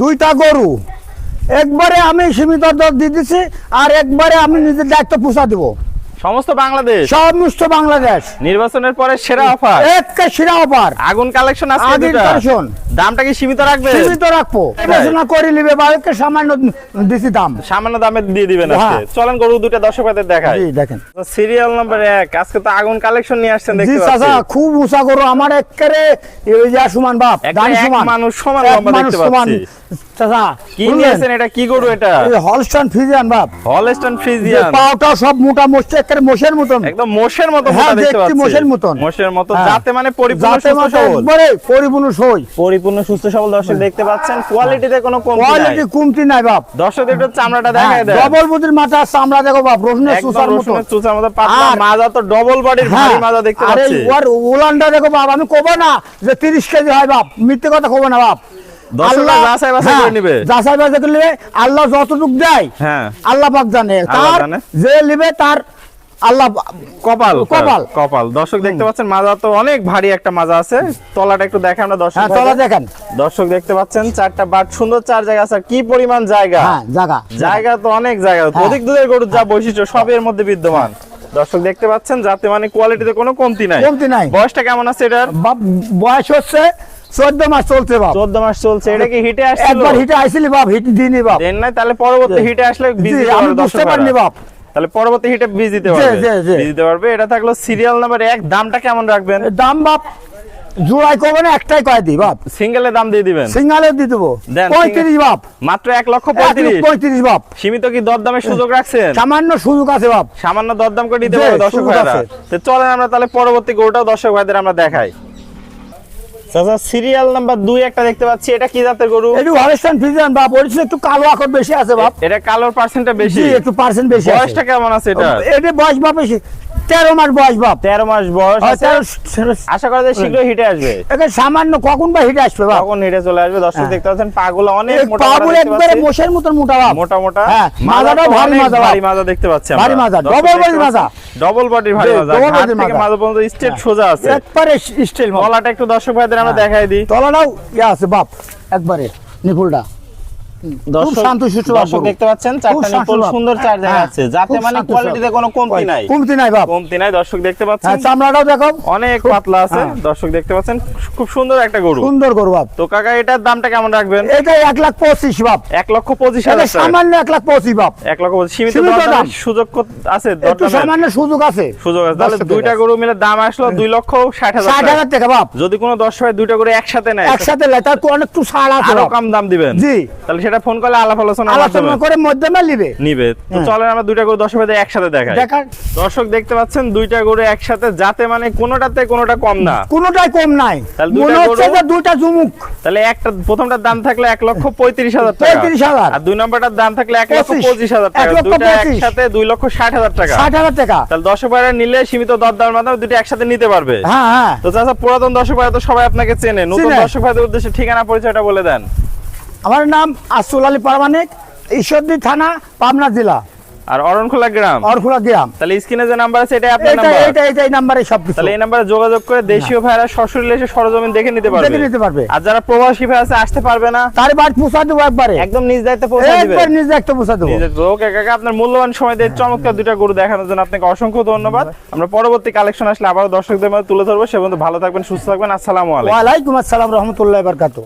দুইটা গরু। একবারে আমি সীমিত দর দিয়ে আর একবারে আমি নিজের দায়িত্ব পোষা দিব। সমস্ত বাংলাদেশ? সমস্ত বাংলাদেশ। নির্বাচনের পরে সেরা অফার এক সেরা অফার আগুন কালেকশন আছে collection। দামটা কি সীমিত রাখবে? সীমিত রাখব। বিবেচনা করে নিবে বা একে সামান্য দিছি দাম। সামান্য দামে দিয়ে দিবেন আজকে। হ্যাঁ। চলেন গরু দুটো দর্শকদের দেখায় জি দেখেন। সিরিয়াল নাম্বার এক আজকে তো আগুন কালেকশন নিয়ে আসছেন জি দেখতে চাচা পাচ্ছি। খুব উঁচা গরু আমার একেবারে এই যা সমান বাপ দানি সমান। মানুষ সমান লম্বা দেখতে। পাচ্ছি। চাচা কি বুঝলেন? নিয়েছেন এটা? কি গরু এটা? হলস্টন ফিজিয়ান বাপ। হলস্টন ফ্রিজিয়ান পাওটা সব মোটা মোটা একেবারে মোষের মতন। একদম মোষের মতো হ্যাঁ, মোটা দেখতে পাচ্ছি। মোষের মতন। মোষের মতো হ্যাঁ। যাতে মানে পরিপূর্ণ সুস্থ মাথা একবারে পরিপূর্ণ সই। পরিপূর্ণ সুস্থ সবল দর্শক দেখতে পাচ্ছেন। কোয়ালিটিতে কোনো কমতি নাই। কোয়ালিটি কমতি নাই বাপ। দর্শক একটু চামড়াটা দেখায় দেন। ডবল বুদির মাথা চামড়া দেখো বাপ একদম সুসার মতো। চুচার মতো পাতলা আর- মাজা তো ডবল বডির ভারী হ্যাঁ, মাজা দেখতে আরে পাচ্ছি। ওর উলানটা দেখো বাপ আমি কব না যে তিরিশ কেজি হয় বাপ। মিথ্যে কথা কব না বাপ। আল্লাহ- হ্যাঁ, আল্লাহ যতটুক দেয় হ্যাঁ। আল্লাহ পাক জানে। তার যে নিবে তার আল্লাহ কপাল কপাল। কপাল। দর্শক দেখতে পাচ্ছেন মাজা তো অনেক ভারী একটা মাজা আছে। তলাটা একটু দেখে আমরা দর্শক হ্যাঁ তলা দেখেন। দর্শক দেখতে পাচ্ছেন চারটা বাট সুন্দর চার জায়গা আছে। কি পরিমাণ জায়গা? হ্যাঁ জায়গা। জায়গা তো অনেক জায়গা। হ্যাঁ। অধিক দুধের গরুর যা বৈশিষ্ট্য সব এর মধ্যে বিদ্যমান। দর্শক দেখতে পাচ্ছেন যাতে মানে কোয়ালিটিতে কোনো কমতি নাই। কমতি নাই। বয়সটা কেমন আছে এটার? বাপ বয়স হচ্ছে চোদ্দ মাস চলছে বাপ। চোদ্দ মাস চলছে। এটা কি হিটে আসছিল? একবার হিটে আইছিলি বাপ হিট দিনি বাপ। দেন নাই তাহলে পরবর্তী হিটে আসলে আমি বুঝতে পারিনি বাপ। তাহলে পরবর্তী হিটে বীজ দিতে পারবে। জি, জি। বীজ দিতে পারবে। এটা থাকল সিরিয়াল নাম্বার এক। দামটা কেমন রাখবেন? দাম বাপ জোড়াই না একটাই কয় দি বাপ। সিঙ্গেলে দাম দিয়ে দিবেন? সিঙ্গালে দিয়ে দেবো। পঁয়ত্রিশ বাপ। মাত্র এক লক্ষ পঁয়ত্রিশ। পঁয়ত্রিশ বাপ। সীমিত কি দরদামের সুযোগ রাখছেন? সামান্য সুযোগ আছে বাপ। সামান্য দরদাম করে দিতে পারবে দর্শক ভাইরা। তো চলেন আমরা তাহলে পরবর্তী গরুটাও দর্শক ভাইদের আমরা দেখাই। চাচা সিরিয়াল নাম্বার দুই একটা দেখতে পাচ্ছি। এটা কি জাতের গরু? একটু হলস্টাইন ফ্রিজিয়ান বাপ ওর একটু কালো আকর বেশি আছে বাপ। এটা কালোর পার্সেন্টটা বেশি? একটু পার্সেন্ট বেশি বয়সটা কেমন আছে এটা এটা বয়স বাপ বেশি তেরো মাস বয়স বাপ। তেরো মাস বয়স হয়, আশা করা যায় শীঘ্রই হিটে আসবে। একে সামান্য কখন বা হিটে আসবে বাপ। তখন হিটে চলে আসবে? দর্শক হ্যাঁ। দেখতে পাচ্ছেন পাগুলো অনেক মোটা পাগুলো একবারে। মোষের মতন মোটা বাপ। মোটা মোটা। হ্যাঁ, মাজাটাও ভারী মাজা। ভারী মাজা দেখতে পাচ্ছি আমরা। ভারী মাজা, ডবল body মাজা। ডবল বডি ভারী মাজা। ঘাট body মাজা। মাজা পর্যন্ত স্ট্রেট সোজা আছে। একবারে স্টাইল তলাটা একটু দর্শক ভাইদের আমরা দেখাই দিই। তলাটাও ইয়ে আছে বাপ একবারে নিপুলটা। খুব শান্ত সুষ্ঠু বাপ দর্শক গরু। দেখতে পাচ্ছেন চারটা নিপল সুন্দর চার জায়গা হ্যাঁ, আছে যাতে মানে কোয়ালিটিতে কোনো কমতি নাই। কমতি নাই বাপ। কমতি নাই দর্শক দেখতে পাচ্ছেন। হ্যাঁ চামড়াটাও দেখো। অনেক পাতলা আছে হ্যাঁ। দর্শক দেখতে পাচ্ছেন খুব সুন্দর একটা গরু। সুন্দর গরু বাপ। তো কাকা এটার দামটা কেমন রাখবেন? এটা এক লাখ পঁচিশ বাপ। এক লক্ষ পঁচিশ এটা হাজার সামান্য এক লাখ পঁচিশ বাপ। এক লক্ষ পঁচিশ। সীমিত সীমিত দাম। সুযোগ আছে একটু সামান্য সুযোগ আছে। সুযোগ আছে। তাহলে দুইটা গরু মিলে দাম আসলো দুই লক্ষ ষাট হাজার ষাট টাকা। হাজার টাকা বাপ। যদি কোনো ভাই দুইটা করে একসাথে নেয় একসাথে লাই তার অনেক একটু ছাড় আছে আরও কম দাম দিবেন। জি। তাহলে ফোন করলে আলাপ মাধ্যমে। আলোচনা করে মধ্যমে নিবে। নিবে। তো হ্যাঁ। চলেন আমরা দুইটা গরু ভাই একসাথে দেখাই। দর্শক দেখতে পাচ্ছেন দুইটা গরু একসাথে যাতে মানে কোনোটাতে কোনোটা কম না। কোনোটাই কম নাই। মনে হচ্ছে যে দুইটা তাহলে একটা প্রথমটার দাম থাকলে এক লক্ষ পঁয়ত্রিশ হাজার টাকা। পঁয়ত্রিশ হাজার। আর দুই নম্বরটার দাম থাকলে এক লক্ষ পঁচিশ। হাজার টাকা। দুইটা একসাথে দুই লক্ষ ষাট হাজার টাকা। ষাট হাজার টাকা। তাহলে দর্শক ভাইরা নিলে সীমিত দরদামের মাধ্যমে দুটো একসাথে নিতে পারবে। হ্যাঁ হ্যাঁ। তো চাচা পুরাতন দর্শক ভাইরা তো সবাই আপনাকে চেনে। নতুন। দর্শক ভাইদের উদ্দেশ্যে ঠিকানা পরিচয়টা বলে দেন। আমার নাম আসুল আলী পারমানিক ঈশ্বরদী থানা পাবনা জেলা। আর অরণখোলা গ্রাম। অরখুলা গ্রাম। তাহলে স্ক্রিনে যে নাম্বার আছে এটাই আপনার নাম্বার? এটা এটা এই নাম্বারে সব কিছু তাহলে এই নাম্বারে যোগাযোগ করে দেশীয় ভাইরা সশরীরে এসে সরজমিন দেখে নিতে পারবে। দেখে নিতে পারবে। আর যারা প্রবাসী ভাই আছে আসতে পারবে না। তার বাদ পোষা দেবো একবারে। একদম নিজ দায়িত্বে পৌঁছে দিবে। একবার নিজে একটা পোষা দেবো। ওকে কাকা আপনার মূল্যবান সময় দিয়ে চমৎকার দুইটা গরু দেখানোর জন্য আপনাকে অসংখ্য ধন্যবাদ। আমরা পরবর্তী কালেকশন আসলে আবারও দর্শকদের মধ্যে তুলে ধরবো। সে পর্যন্ত ভালো থাকবেন সুস্থ থাকবেন। আসসালামু আলাইকুম। ওয়ালাইকুম আসসালাম রহমতুল্লাহ বারকাতু